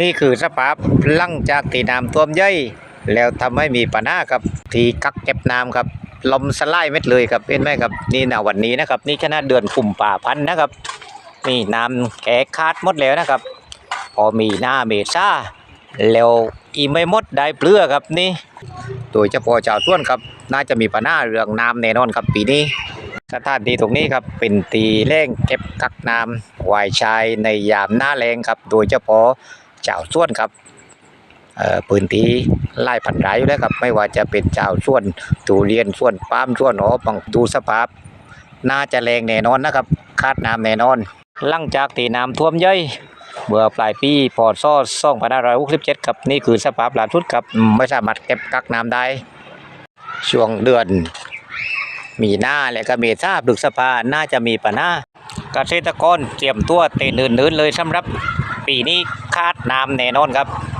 นี่คือสภาพหลังจากที่น้ำท่วมใหญ่แล้วทำให้มีปัญหาครับที่กักเก็บน้ำครับลมสลายเม็ดเลยครับเห็นไหมครับนี่นะวันนี้นะครับ นี่ขนาดเดือนกุมภาพันธ์นะครับ นี่น้ำแขกขาดหมดแล้วนะครับ พอมีหน้าเมษาแล้วอีไม่หมดได้เปลือครับนี่ โดยเฉพาะชาวสวนครับ น่าจะมีปัญหาเรื่องน้ำแน่นอนครับปีนี้สถานที่ตรงนี้ครับเป็นตีแร่งเก็บกักน้ำไวายชายในยามหน้าแรงครับ โดยเฉพาะ ชาวสวนครับเอ่อพื้นที่ไล่พันรายอยู่แล้วครับ ไม่ว่าจะเป็นชาวสวนทุเรียนสวนปามสวนหอบังดูสภาพ น่าจะแรงแน่นอนนะครับ คาดน้ำแน่นอน หลังจากที่น้ำท่วมเย่อยเมื่อปลายปีพศ2567ครับนี่คือสภาพล่าสุดครับไม่สามารถเก็บกักน้ำได้ ช่วงเดือน มีหน้าและก็เมษาพฤษภาน่าจะมีปัญหา เกษตรกรเตรียมตัวเตะนเนินๆเลยสำหรับปีนี้คาดน้ำแน่นอนครับ